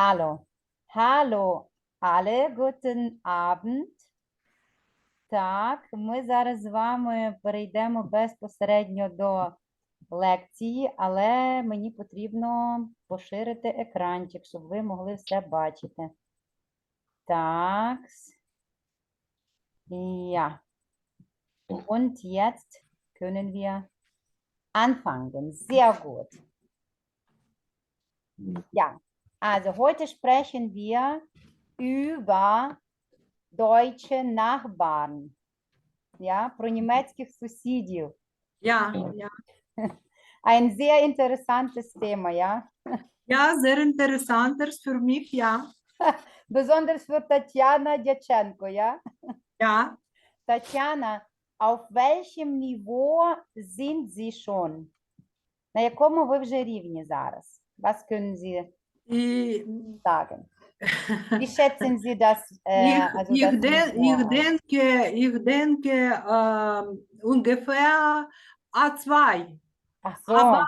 Hallo. Hallo alle, guten Abend. Так, ми зараз з вами перейдемо безпосередньо до лекції, але мені потрібно поширити екранчик, щоб ви могли все бачити. Так. Ja. Und jetzt können wir anfangen. Sehr gut. Ja, also heute sprechen wir über deutsche Nachbarn. Ja, про німецьких сусідів. Ja, ja. Ein sehr interessantes Thema, ja. Ja, sehr interessantes für mich, ja. Besonders für Tatjana Dяченко, ja. Ja, Татьяна, auf welchem Niveau sind Sie schon? На якому ви вже рівні зараз? Was können Sie sagen? Wie schätzen Sie das? Äh, ich, also ich, das de, Niveau ich ein? denke, ich denke ähm, ungefähr A2. Ach so, Aber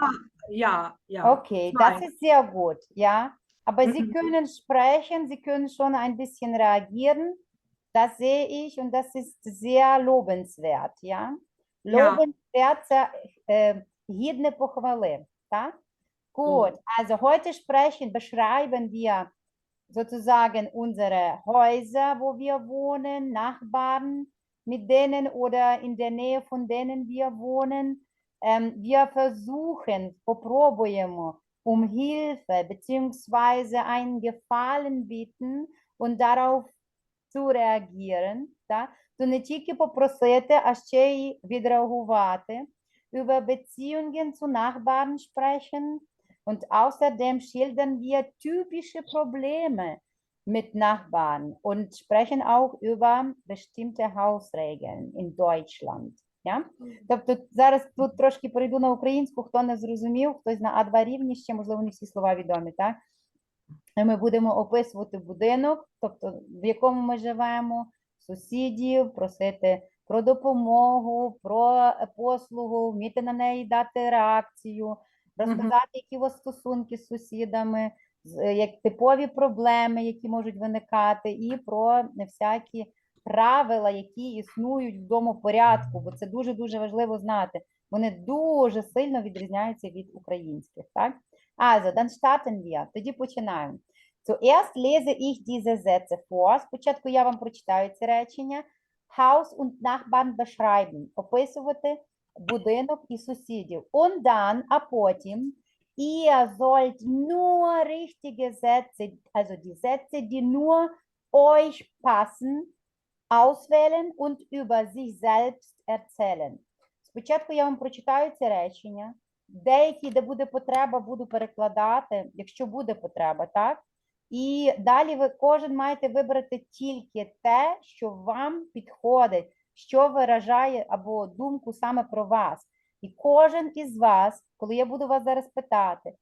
ja, ja. okay, das zwei. ist sehr gut, ja. Aber Sie Mhm. können sprechen, Sie können schon ein bisschen reagieren. Das sehe ich und das ist sehr lobenswert, ja. Ja. Lobenswert, це äh, гідне похвали, так? Gut, also heute sprechen, beschreiben wir sozusagen unsere Häuser, wo wir wohnen, Nachbarn, mit denen oder in der Nähe von denen wir wohnen. Ähm, wir versuchen, попробуємо um Hilfe beziehungsweise einen Gefallen bieten und darauf zu reagieren. Так? То не тільки попросити, а ще й відреагувати. Über Beziehungen zu Nachbarn sprechen und außerdem schildern wir typische Probleme mit Nachbarn und sprechen auch über bestimmte Hausregeln in Deutschland. Ja? Тобто зараз тут трошки перейду на українську, хто не зрозумів, хтось на А2 рівні, ще, можливо, не всі слова відомі, так? Ми будемо описувати будинок, тобто в якому ми живемо, сусідів, просити про допомогу, про е, послугу, вміти на неї дати реакцію, розказати, які у вас стосунки з сусідами, е, як типові проблеми, які можуть виникати, і про всякі правила, які існують в домопорядку, бо це дуже дуже важливо знати. Вони дуже сильно відрізняються від українських. Так? Also, dann starten wir. Тоді починаємо. Zuerst lese ich diese Sätze vor. Спочатку я вам прочитаю ці речення. Haus und Nachbarn beschreiben. Описувати будинок і сусідів. Und dann, а потім, ihr sollt nur richtige Sätze, also die Sätze, die nur euch passen, auswählen und über sich selbst erzählen. Спочатку я вам прочитаю ці речення. Деякі, де буде потреба, буду перекладати, якщо буде потреба, так? І далі ви кожен маєте вибрати тільки те, що вам підходить, що виражає або думку саме про вас. І кожен із вас, коли я буду вас зараз питати,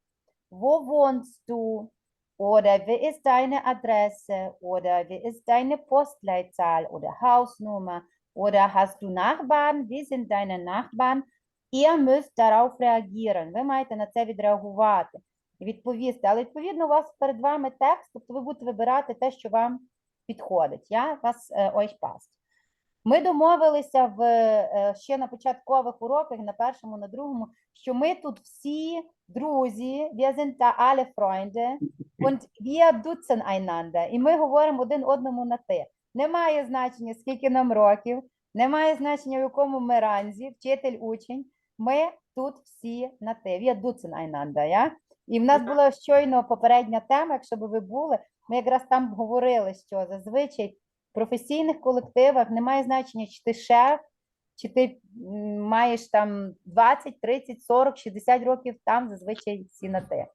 wo wohnst du? Oder wie ist deine Adresse? Oder wie ist deine Postleitzahl oder Hausnummer? Oder hast du Nachbarn? Wie sind deine Nachbarn? Ihr müsst darauf reagieren. Ви маєте на це відреагувати і відповісти. Але відповідно у вас перед вами текст, тобто ви будете вибирати те, що вам підходить. Я вас е, euch passt. Ми домовилися в е, ще на початкових уроках, на першому, на другому, що ми тут всі друзі, wir sind da alle Freunde, und wir duzen einander. І ми говоримо один одному на ти. Немає значення, скільки нам років, немає значення, в якому ми ранзі, вчитель, учень. Ми тут всі на ти. Wir duzen einander, я? І в нас була щойно попередня тема, якщо б ви були, ми якраз там говорили, що зазвичай професійних колективах немає значення, чи ти шеф, чи ти маєш там 20, 30, 40, 60 років, там зазвичай всі на ти.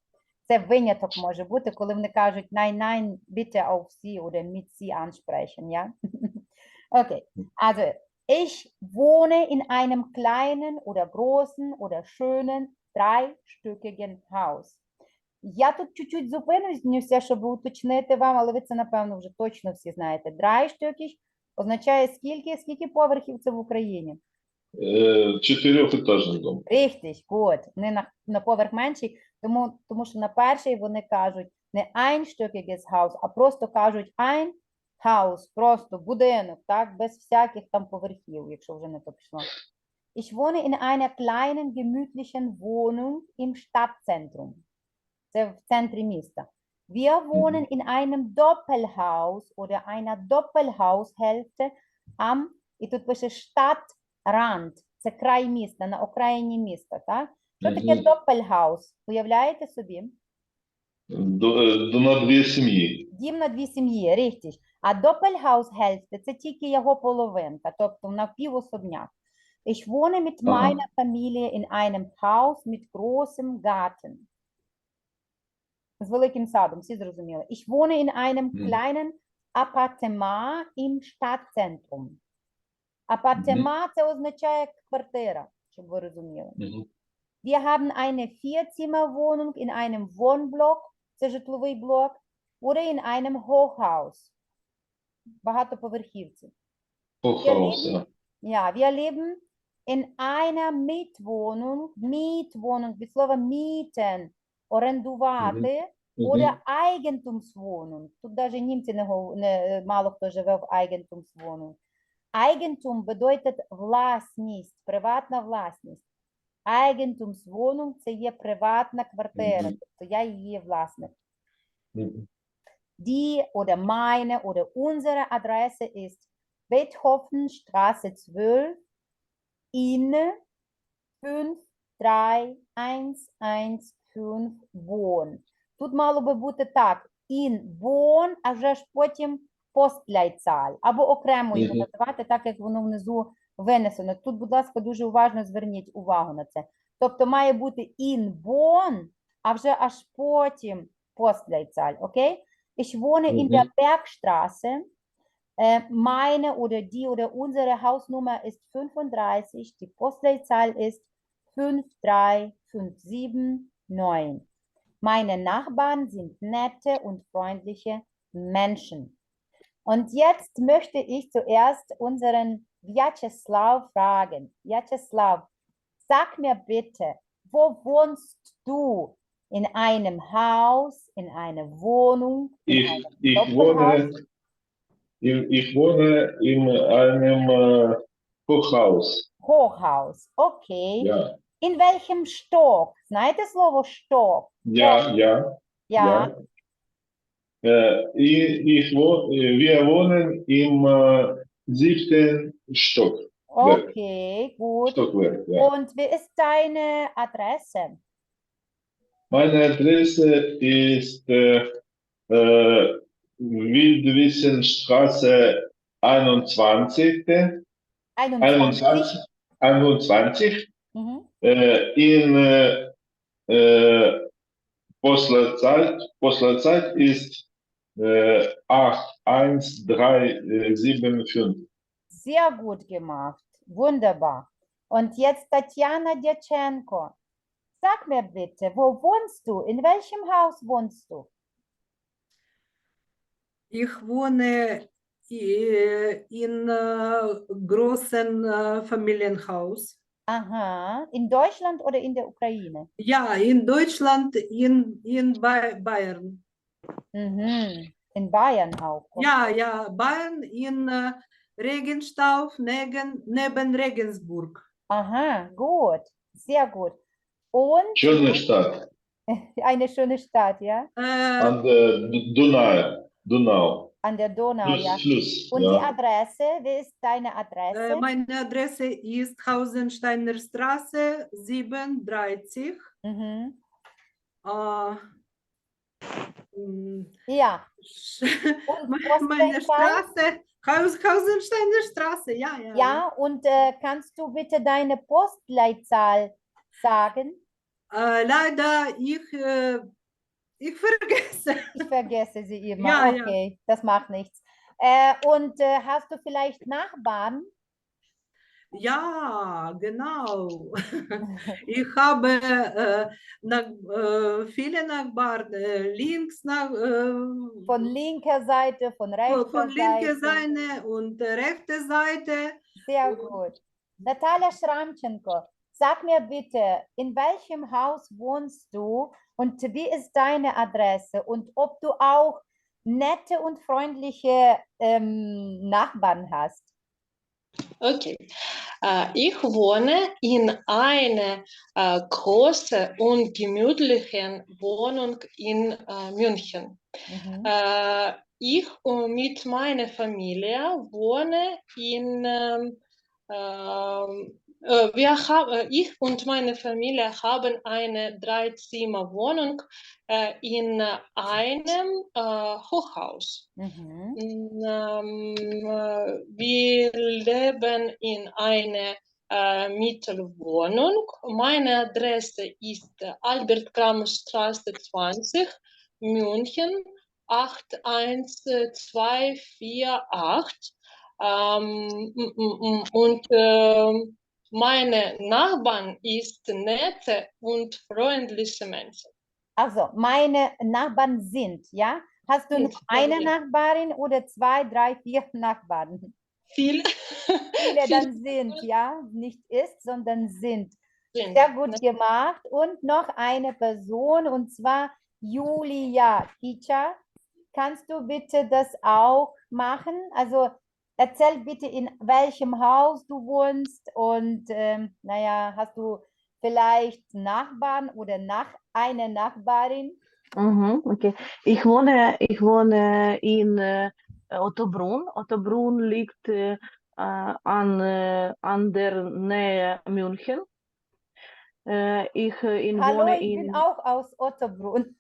Це виняток може бути, коли вони кажуть einem kleinen oder großen oder schönen dreistöckigen Haus. Я тут чуть-чуть зупинюся, щоб уточнити вам, але ви це, напевно, вже точно всі знаєте. Dreistöckig означає скільки, скільки поверхів це в Україні? Э, Четырехэтажный дом. Richtig, good. Не на, на поверх менший, тому, тому що на перший вони кажуть не einstöckiges Haus, а просто кажуть ein Haus, просто будинок, так, без всяких там поверхів, якщо вже не то пішло. Ich wohne in einer kleinen gemütlichen Wohnung im Stadtzentrum. Це в центрі міста. Wir wohnen in einem Doppelhaus oder einer Doppelhaushälfte am, і тут пише Stadtrand, це край міста, на окраїні міста, так? Що таке. Doppelhaus? Уявляєте собі? Е, на дві сім'ї. Дім на дві сім'ї, richtig. А Doppelhaushälfte – це тільки його половинка, тобто напівособняк. Ich wohne mit meiner Familie in einem Haus mit großem Garten. З великим садом, всі зрозуміли. Ich wohne in einem Мгм. kleinen Appartement im Stadtzentrum. Appartement – це означає квартира, щоб ви розуміли. Мгм. Wir haben eine Vierzimmerwohnung in einem Wohnblock, це житловий блок, oder in einem Hochhaus, багатоповерхівці. Hochhaus, ja. Ja, wir leben in einer Mietwohnung, Mietwohnung, від слова mieten, орендувати, Мгм. oder Eigentumswohnung. Тут даже німці не, гов- не мало хто живе в Eigentumswohnung. Eigentum bedeutet власність, приватна власність. Eigentumswohnung – це є приватна квартира, Мгм. тобто я її власник. Мгм. Die oder meine oder unsere Adresse ist Beethovenstraße 12 in 53115 Bonn. Тут мало би бути так: in Bonn, а вже ж потім Postleitzahl, або окремо його називати, так як воно внизу винесено. Тут, будь ласка, дуже уважно зверніть увагу на це. Тобто має бути in Bonn, а вже аж потім Postleitzahl, окей? Ich wohne in der. Bergstraße. Äh, meine oder die oder unsere Hausnummer ist 35, die Postleitzahl ist 53579. Meine Nachbarn sind nette und freundliche Menschen. Und jetzt möchte ich zuerst unseren Vyacheslav fragen. Vyacheslav, sag mir bitte, wo wohnst du? In einem Haus, in einer Wohnung, in Ich, einem ich wohne, ich, ich wohne in einem äh, Hochhaus. Hochhaus. Okay. Ja, In welchem Stock? Знаєте слово stock? ja, ja, Ja. ja. Äh, ich, ich wo, äh, wir wohnen im äh, siebten Stock, Okay, gut. Stockwerk. Ja. Und wie ist deine Adresse? Meine Adresse ist äh, äh, Wildwissenstraße 21. 21. 21, 21 Mhm. äh, in äh, äh, Postleitzahl, Postleitzahl ist äh, 81375. Sehr gut gemacht. Wunderbar. Und jetzt Tatjana Djatschenko. Sag mir bitte, wo wohnst du? In welchem Haus wohnst du? Ich wohne äh, in äh, großen äh, Familienhaus. Aha. In Deutschland oder in der Ukraine? Ja, in Deutschland, in, in Ba- Bayern. Mhm. In Bayern auch. Ja, ja, Bayern in äh, Regenstauf neben, neben Regensburg. Aha, gut. Sehr gut. Und Schöne Stadt eine schöne Stadt, ja? Äh, an der Du- Donau. Donau. An der Donau, Fluss, ja. Fluss. Und die Ja. Adresse, wie ist deine Adresse? äh, meine Adresse ist Hausensteiner Straße 37. Mhm. Äh, mm, Ja. Meine? Straße, Haus, Hausensteiner Straße, ja, ja. Ja, und äh, kannst du bitte deine Postleitzahl sagen? Äh, leider, ich, äh, ich vergesse. Ich vergesse sie immer. Ja, ja. okay, das macht nichts. Äh, und äh, hast du vielleicht Nachbarn? Ja, genau. Ich habe äh, nach, äh, viele Nachbarn, äh, links nach, äh, Von linker Seite, von rechter von, von linker Seite? Seite und rechter Seite. Sehr gut. Natalia Schramchenko, sag mir bitte, in welchem Haus wohnst du Und wie ist deine Adresse und ob du auch nette und freundliche ähm, Nachbarn hast? Okay. Äh, ich wohne in einer äh, großen und gemütlichen Wohnung in äh, München. Mhm. Ich mit meiner Familie wohne in, ähm, ähm, äh, wir haben, ich und meine Familie haben eine Dreizimmerwohnung äh, in einem äh, Hochhaus. Mhm. Ähm, äh, wir leben in einer äh, Mittelwohnung. Meine Adresse ist äh, Albert Kramer Straße 20, München 81248. Ähm, und ähm, meine Nachbarn ist nette und freundliche Menschen. Also, meine Nachbarn sind, ja? Hast du nur eine. Nachbarin oder zwei, drei, vier Nachbarn? Viel Viele Viel dann sind, ja? Nicht ist, sondern sind. sind. Sehr gut gemacht. Und noch eine Person, und zwar Julia Kicha. Kannst du bitte das auch machen? Also erzähl bitte, in welchem Haus du wohnst und ähm, naja, hast du vielleicht Nachbarn oder nach eine Nachbarin? Mhm, okay. Ich wohne, ich wohne in äh, Ottobrunn. Ottobrunn liegt äh, an, äh, an der Nähe München. Äh, ich äh, in Hallo, wohne ich bin in auch aus Ottobrunn.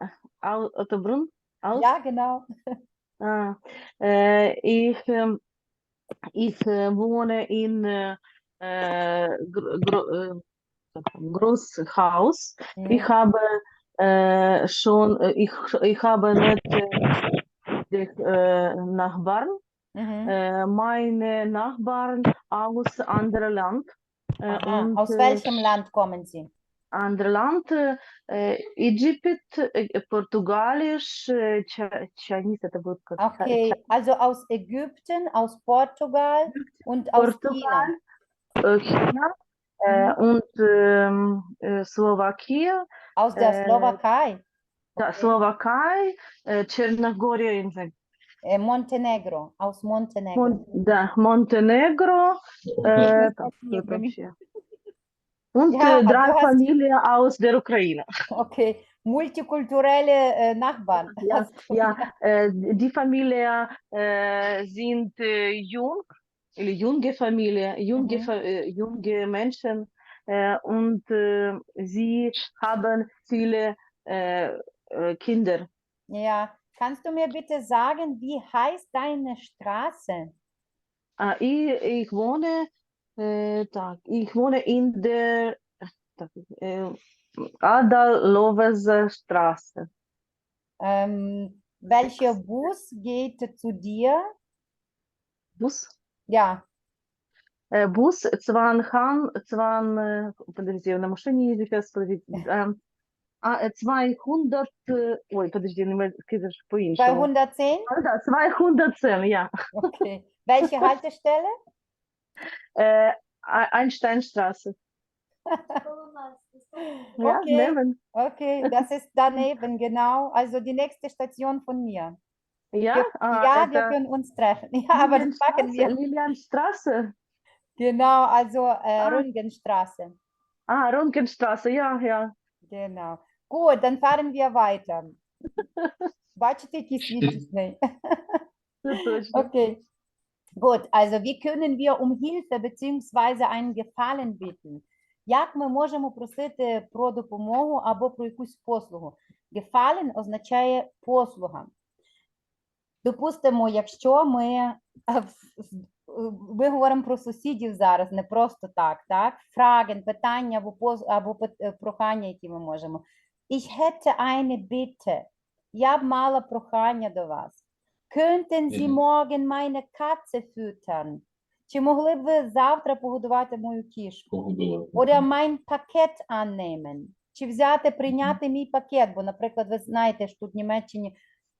Ottobrunn. Aus? Ja, genau. Ah, äh, ich, ähm, ich äh, wohne in äh, äh, gro gro äh, Großhaus. Ich Mhm. habe äh, schon, äh, ich, ich habe nette äh, Nachbarn. Mhm. Äh, meine Nachbarn aus anderem Land. Äh, Aha. und, Aus äh, welchem Land kommen Sie? Andere Land, äh, Ägypt, äh, Portugalisch, äh, Cha- Chinese, это будет как Cha- Okay, also aus Ägypten, aus Portugal und aus China. Portugal, äh, China äh, und ähm, äh, Slowakia, Aus der Äh, Slowakei, da, Okay. Slowakei, äh, Черногория, ich sag, äh, Montenegro, aus Montenegro. Mon да, Montenegro, äh, так, что там еще? Und Ja, äh, drei Familien aus der Ukraine. Okay, multikulturelle äh, Nachbarn. Ja, hast du. ja, äh, die Familie äh, sind äh, jung, junge Familie, junge, Mhm. Junge Menschen und sie haben viele Kinder. Ja, kannst du mir bitte sagen, wie heißt deine Straße? Äh, ich, ich wohne, äh, tak, ich wohne in der tak, äh, Adalowesa Straße. Ähm, welcher Bus geht zu dir? Bus? Ja, Э, Бус Цванхан, Цван, э, подожди, я на машине езжу, сейчас, подожди, эм, а, э, 200, э, ой, подожди, не скажешь по-іншому. 210? А, да, 210, ja. Okay. Welche Haltestelle? Äh, E- Einsteinstraße. Ja, Okay. neben. Okay, das ist daneben, genau. Also die nächste Station von mir. Ja, Wir, ah, ja, wir это können uns treffen. Ja, aber das machen wir. Lilienstraße. Genau, also äh, Ah. Röntgenstraße. А, Ронкенstraße, ja, ja. Genau. Gut, dann fahren wir weiter. Бачите, який світлісний. Це точно. Okay. Gut, also wie können wir um Hilfe bzw. einen Gefallen bitten? Як ми можемо просити про допомогу або про якусь послугу? Gefallen означає послуга. Допустимо, якщо ми, в- ми говоримо про сусідів зараз, не просто так, так? Fragen, питання або, пос- або е, прохання, які ми можемо. Ich hätte eine Bitte. Я б мала прохання до вас. Könnten Sie morgen meine Katze füttern? Чи могли б ви завтра погодувати мою кішку? Oder mein Paket annehmen? Чи взяти, прийняти мій пакет? Бо, наприклад, ви знаєте, що тут в Німеччині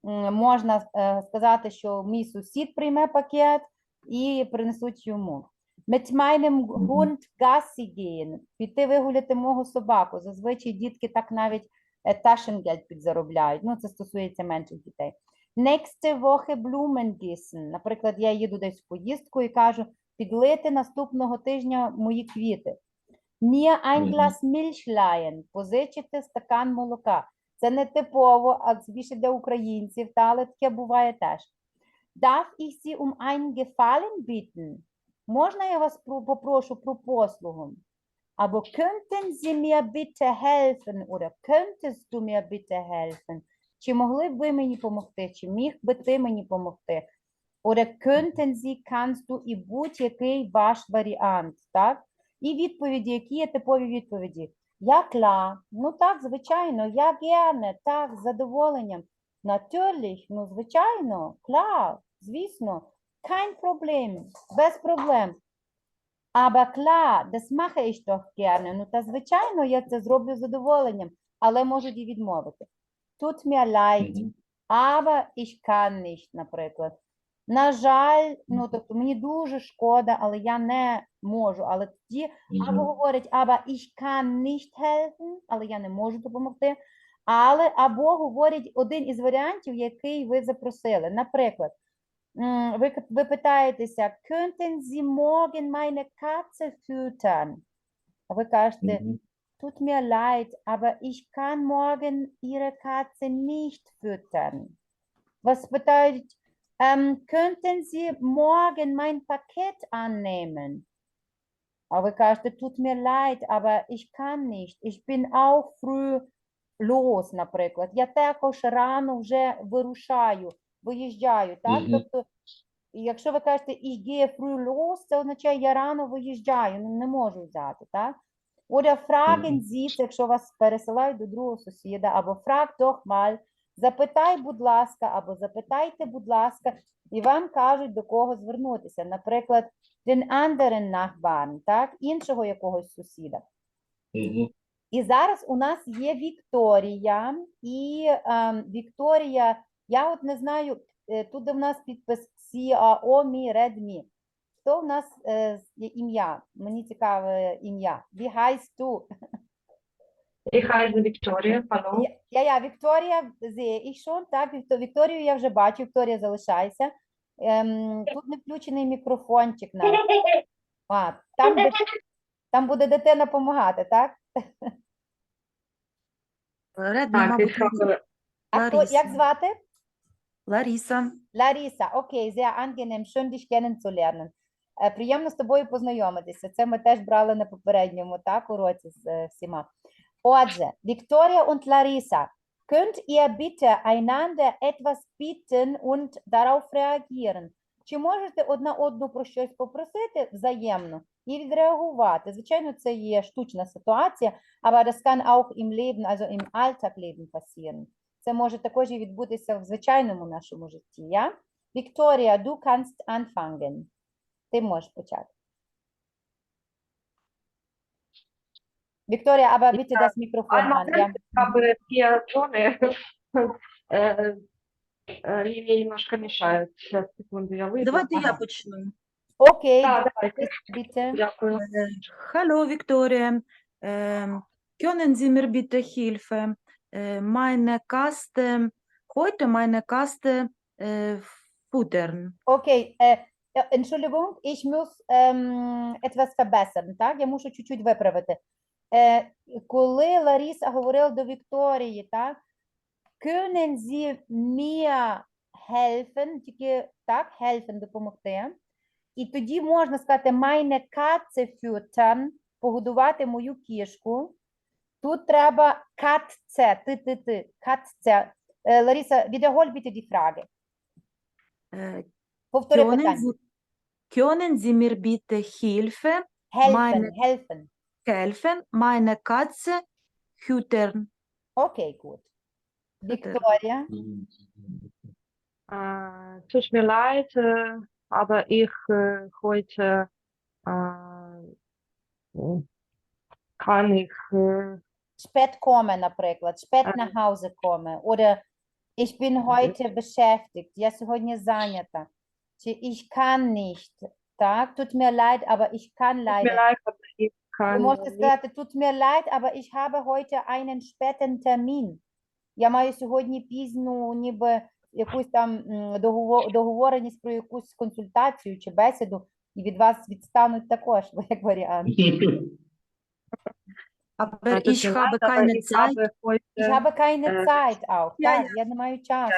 м, можна е, сказати, що мій сусід прийме пакет і принесуть йому. Mit meinem Hund Gassi gehen. Піти вигуляти мого собаку. Зазвичай дітки так навіть е, Taschengeld підзаробляють. Ну, це стосується менших дітей. Nächste Woche Blumen gießen. Наприклад, я їду десь в поїздку і кажу, підлити наступного тижня мої квіти. Mir ein Glas Milch leihen. Позичити стакан молока. Це не типово, а більше для українців, та, але таке буває теж. Darf ich Sie um einen Gefallen bitten? Можна я вас про- попрошу про послугу? Або könnten Sie mir bitte helfen? Oder könntest du mir bitte helfen? Чи могли б ви мені допомогти? Чи міг би ти мені допомогти? Oder könnten Sie, kannst du і будь-який ваш варіант, так? І відповіді, які є типові відповіді? Я кла, ну так, звичайно, я gerne, так, з задоволенням. Natürlich, ну, звичайно, klar, звісно, kein Problem, без проблем. Aber klar, das mache ich doch gerne. Ну, та звичайно, я це зроблю з задоволенням, але можуть і відмовити. Tut mir leid, Мгм. aber ich kann nicht, наприклад. На жаль, ну, тобто мені дуже шкода, але я не можу. Але тоді або Мгм. говорять, aber ich kann nicht helfen, але я не можу допомогти. Але або говорять один із варіантів, який ви запросили. Наприклад, ви, ви питаєтеся, könnten Sie morgen meine Katze füttern? А ви кажете, Мгм. tut mir leid, aber ich kann morgen Ihre Katze nicht füttern. Was bedeutet, ähm, könnten Sie morgen mein Paket annehmen? Aber ви кажете, tut mir leid, aber ich kann nicht. Ich bin auch früh los, наприклад. Я також рано вже вирушаю, виїжджаю, так? Мгм. Тобто, якщо ви кажете ich gehe früh los, це означає я рано виїжджаю, ну, не можу взяти, так? Oder fragen. Sie, це якщо вас пересилають до другого сусіда, або frag doch mal, запитай, будь ласка, або запитайте, будь ласка, і вам кажуть, до кого звернутися. Наприклад, den anderen Nachbarn, так, іншого якогось сусіда. І зараз у нас є Вікторія, і ем, Вікторія, я от не знаю, е, тут де в нас підпис Xiaomi Redmi. Хто в нас е, ім'я? Мені цікаве ім'я. Wie heißt du? Ich heiße Victoria, hallo. Я, я, Вікторія sehe ich schon, так, Вікто- Вікторію я вже бачу, Вікторія залишайся. Ем, тут не включений мікрофончик навіть. А, там, де, там буде дитина допомагати, так? Редна, Так, мабуть, А хто, як Лариса. звати? Ларіса, окей, sehr angenehm, schön dich kennenzulernen. Е, Приємно з тобою познайомитися. Це ми теж брали на попередньому так, уроці з е, всіма. Отже, Victoria und Larissa, könnt ihr bitte einander etwas bitten und darauf reagieren? Чи можете одна одну про щось попросити взаємно і відреагувати? Звичайно, це є штучна ситуація, aber das kann auch im Leben, also im Alltagleben passieren. Це може також і відбутися в звичайному нашому житті. Я? Вікторія, du kannst anfangen. Ти можеш почати. Вікторія, aber bitte das Mikrofon an. Ja. habe vier Töne. Äh, äh, немножко мешает. Сейчас, секунду, я выйду. Давайте я почну. Окей, Так, давайте. bitte. Дякую. Е, Hallo, Victoria. Ähm, können Sie mir bitte Hilfe? Äh, meine Kaste, heute meine Kaste äh, futtern. Окей. Е, е, Entschuldigung, ich muss ähm, etwas verbessern, так? Я мушу чуть-чуть виправити. Е, коли Ларіса говорила до Вікторії, так? Können Sie mir helfen? Тільки так, helfen допомогти. І тоді можна сказати meine Katze füttern, погодувати мою кішку. Тут треба Katze, ти, ти, ти, Katze. Е, Лариса, wiederhol bitte die Frage. Повтори können, питання. Sie, können Sie mir bitte Hilfe Helfen, meine- helfen. helfen, meine Katze hütern? Окей, gut. Füttern. Вікторія. Äh, tut mir leid, äh, aber ich äh, heute äh, kann ich äh, Spät komme, наприклад. Spät Ага. nach Hause komme. Oder ich bin heute beschäftigt. Я сьогодні зайнята. Ich kann nicht. Так, tut mir leid, aber ich kann Tut mir leid, aber ich kann можеш nicht. сказати, tut mir leid, aber ich habe heute einen späten Termin. Я маю сьогодні пізню, ніби якусь там договореність про якусь консультацію чи бесіду, і від вас відстануть також, як варіант. Aber Äh, ich habe keine Zeit. Ich habe keine Äh, Zeit auch. Так, я не маю часу.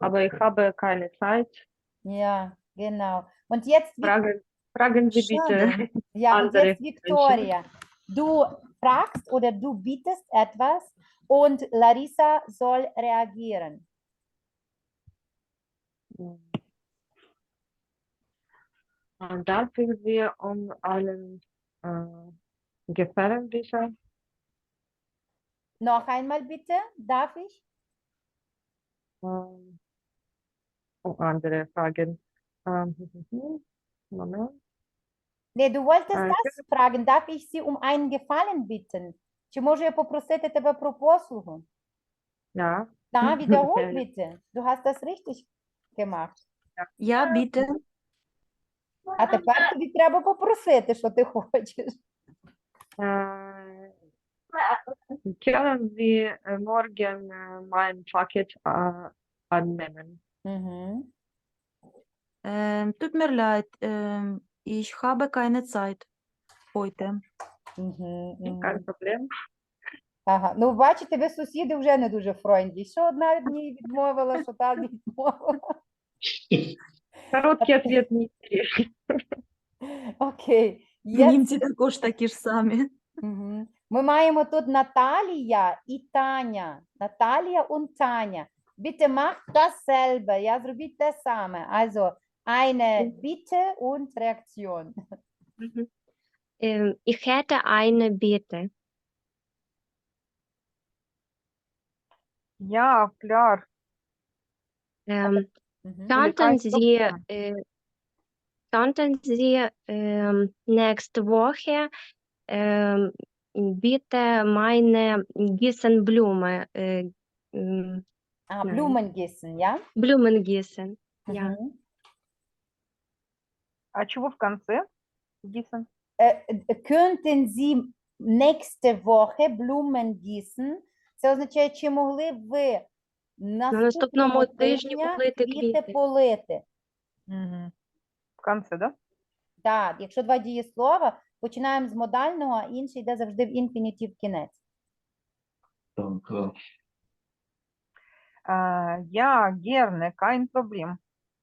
Aber ich habe keine Zeit. Ja, genau. Und jetzt, Fragen, fragen Sie bitte. Schade. ja, und jetzt Victoria. Du fragst oder du bietest etwas und Larissa soll reagieren. Äh, Darf ich Sie um einen äh, Gefallen bitte? Noch einmal bitte, darf ich? Ähm, um andere Fragen. Ähm, Moment. Nee, du wolltest Äh, das fragen. Darf ich Sie um einen Gefallen bitten? Чи можу я попросити тебе про послугу? Ja. Да, wiederhol bitte. Du hast das richtig gemacht. Ja, bitte. А тепер тобі треба попросити, що ти хочеш. Äh, können Sie äh, morgen äh, mein Paket äh, annehmen? Угу. Ähm, tut mir leid, ähm, ich habe keine Zeit heute. Угу. Kein Problem. Ага. Ну, бачите, ви сусіди вже не дуже фройнді. Що одна одній відмовила, що та відмовила. Короткий ответ не интересен. Окей. Є Німці також такі ж самі. Мгм. Ми маємо тут Наталія і Таня. Наталія und Таня. bitte macht dasselbe, ja, so bitte same. Also eine mhm. Bitte und Reaktion. Mhm. Ähm, ich hätte eine Bitte. Ja, klar. Ähm, mhm. könnten, Sie, äh, könnten Sie ähm, nächste Woche ähm, bitte meine Gießenblume äh, ähm, А, Мгм. Blumen gießen, ja? Blumen? Ja. А чего в конце? Гисэн? Е, е, Könnten Sie nächste Woche Blumen gießen? Це означає, чи могли б ви наступному наступного тижні тижня полити квіти полити? В конце, да? Так, якщо два дієслова, починаємо з модального, а інший йде завжди в інфінітив кінець. Так, так. Äh, ja, gerne, kein Problem.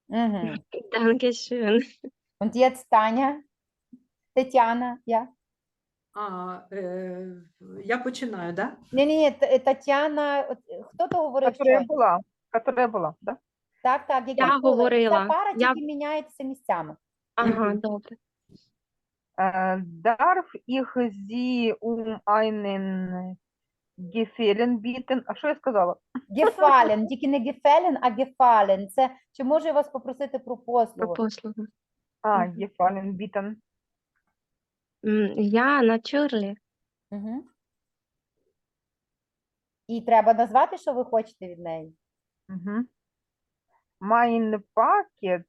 Угу. Dankeschön. Und jetzt Таня, Тетяна, я. А, е, я починаю, да? Ні, ні, Т- Тетяна, от, е, хто то говорив Которая що? была, которая была, да? Так, так, які Я були. говорила. Ця пара Я- тільки міняється місцями. Ага, добре. Äh, darf ich Sie um einen Gefallen bitten? А що я сказала? Гефален, тільки не гефелен, а гефален. Це чи можу я вас попросити про Про послугу? послугу. А. Gefallen bitten. М, Ja. Угу. І треба назвати, що ви хочете від неї. Mhm. Mein Paket,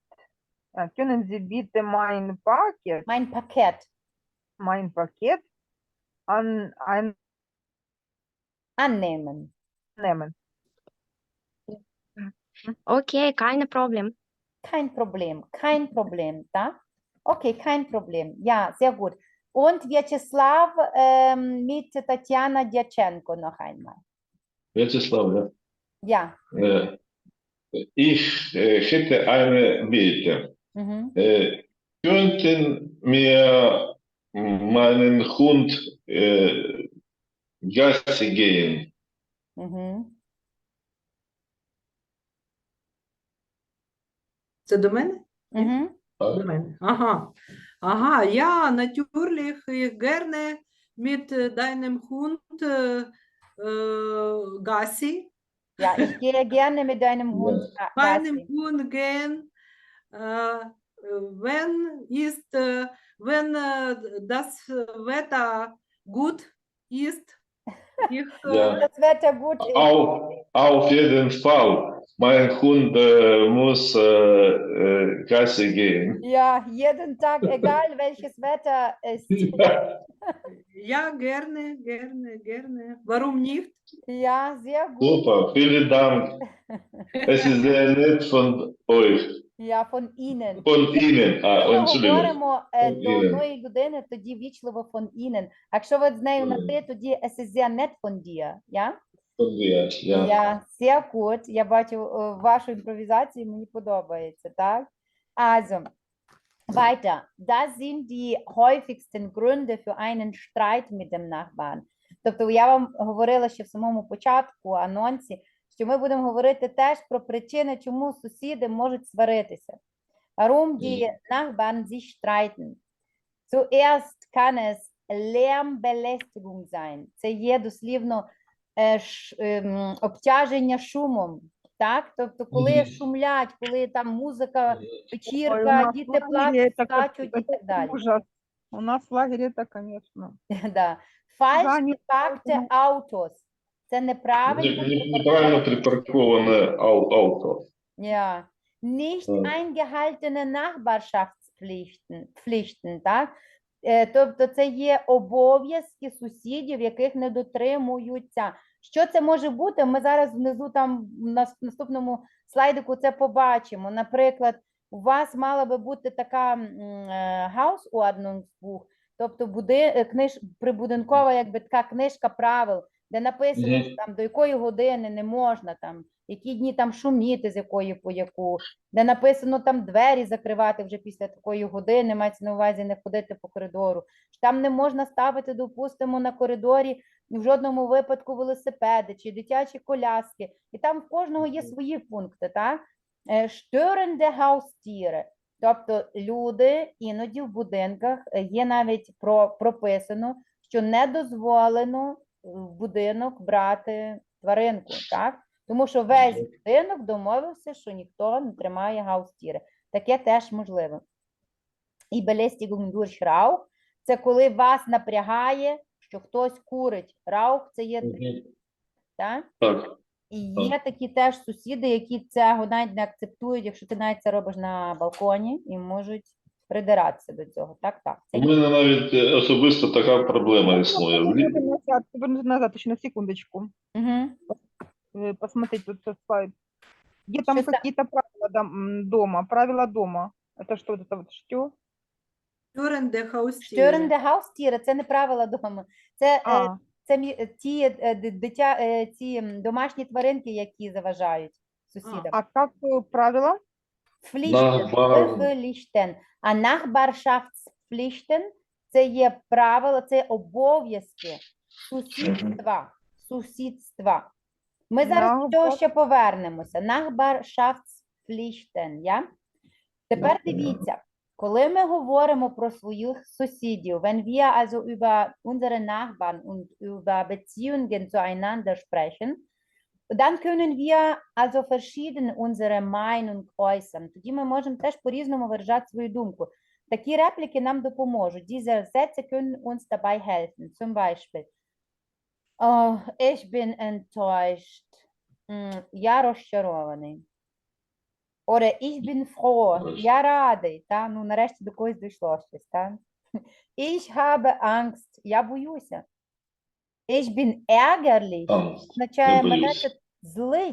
äh, können Sie bitte mein Paket, Mein Paket an, Annehmen. Annehmen. Okay, keine Problem. Kein Problem, kein Problem, da? Okay, kein Problem. Ja, sehr gut. Und Vyacheslav ähm, mit Tatjana Djatschenko noch einmal. Vyacheslav, ja. Ja. Äh, ich äh, hätte eine Bitte. Mhm. Äh, könnten mir meinen Hund äh, Gassi gehen? Mhm. Це до мене? Mhm. До мене. Ага. Ага, я natürlich gerne mit deinem Hund äh, äh, Gassi, Ja, ich gehe gerne mit deinem Hund Ga- meinem Hund gehen, äh, wenn ist, äh, wenn äh, das Wetter gut ist. Ja. Das Wetter gut ist. Auch, auf jeden Fall. Mein Hund äh, muss äh, äh, Gassi gehen. Ja, jeden Tag, egal welches Wetter ist. Я gerne, gerne, gerne. Warum nicht? Ja, sehr gut. Super, vielen Dank. Es ist sehr nett von euch, Ja, von Ihnen. von Ihnen. А, Якщо ми Entschuldigung. говоримо е, Von до Ihnen. одної людини, тоді вічливо фон інен. А якщо ви з нею на Мгм. ти, тоді es ist sehr nett von Dir, ja. Ja, sehr gut. Я бачу е, вашу імпровізацію, мені подобається, так? Also, weiter. Das sind die häufigsten Gründe für einen Streit mit dem Nachbarn. Тобто я вам говорила ще в самому початку анонсі, що ми будемо говорити теж про причини, чому сусіди можуть сваритися. Warum die Nachbarn sich streiten. Zuerst kann es Lärmbelästigung sein. Це є дослівно обтяження шумом. Так? Тобто, коли Мгм. шумлять, коли там музика, Ой, у вечірка, нас діти в лагере плачуть, это как- скачуть і это так далі. ужас. У нас в лагере это, конечно. Да. Falsch Зані- geparkte Autos. Це неправильно. Не- не- Неправильно припарковане ау- авто. Ja. Nicht Так. eingehaltene Nachbarschaftspflichten, Pflichten, так? Е, Тобто це є обов'язки сусідів, яких не дотримуються. Що це може бути? Ми зараз внизу там на наступному слайдику це побачимо. Наприклад, у вас мала би бути така м, е, Hausordnungsbuch, тобто буди, е, книж, прибудинкова якби така книжка правил, де написано Мгм. там до якої години не можна там, які дні там шуміти, з якої по яку, де написано там двері закривати вже після такої години, мається на увазі не ходити по коридору. Там не можна ставити, допустимо, на коридорі в жодному випадку велосипеди чи дитячі коляски. І там в кожного є свої пункти, так? Störende Haustiere. Тобто люди іноді в будинках е, є навіть про, прописано, що не дозволено в будинок брати тваринку, так? Тому що весь будинок домовився, що ніхто не тримає гаустіри. Таке теж можливо. І Belästigung durch Rauch – це коли вас напрягає, що хтось курить. Раух – це є дим, Мгм. так? Так. І Так. є такі теж сусіди, які цього навіть не акцептують, якщо ти навіть це робиш на балконі, і можуть придиратися до цього. Так, так. Це У є. мене навіть е, особисто така проблема існує. В лі- Повернуться назад, повернуться назад, еще на секундочку. Мгм. Э, Посмотреть вот этот слайд. Где там Щас я- какие-то правила дом- м, дома? Правила дома. Это что, вот это вот что? Störende Haustiere. Störende Haustiere – це не правила дому. Це, е, це мі- е, ті, е, ди- дитя, е, ці м, домашні тваринки, які заважають сусідам. а как э, правила? Pflichten, Nachbarn. Pflichten. А Nachbarschaftspflichten – це є правила, це обов'язки сусідства. Сусідства. Ми зараз до цього Nachbar- ще повернемося. Nachbarschaftspflichten, я? Тепер дивіться, коли ми говоримо про своїх сусідів, wenn wir also über unsere Nachbarn und über Beziehungen zueinander sprechen, dann können wir also verschieden unsere Meinung äußern. Тоді ми можемо теж по-різному виражати свою думку. Такі репліки нам допоможуть. Diese Sätze können uns dabei helfen. Zum Beispiel, oh, ich bin enttäuscht. Я розчарований. Oder ich bin froh. Я радий. Та? Ну, нарешті до когось дійшло щось. Та? Ich habe Angst. Я боюся. Ich bin ärgerlich. Означає, мене це злить.